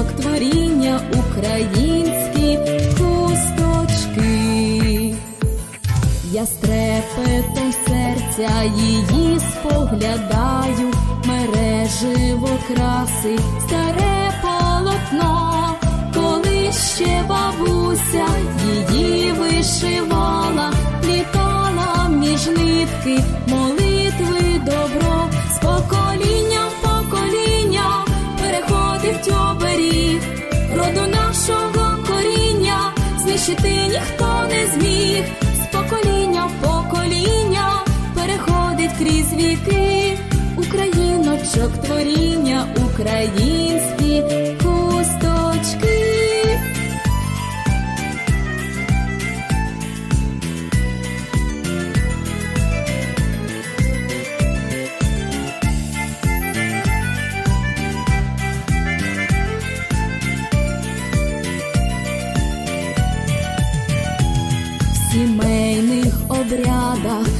Україночок творіння, українські хусточки. Я з серця її споглядаю, мереживо краси, старе полотно, коли ще бабуся її вишивала, літала між нитки, Україночок творіння, українські хусточки. В сімейних обрядах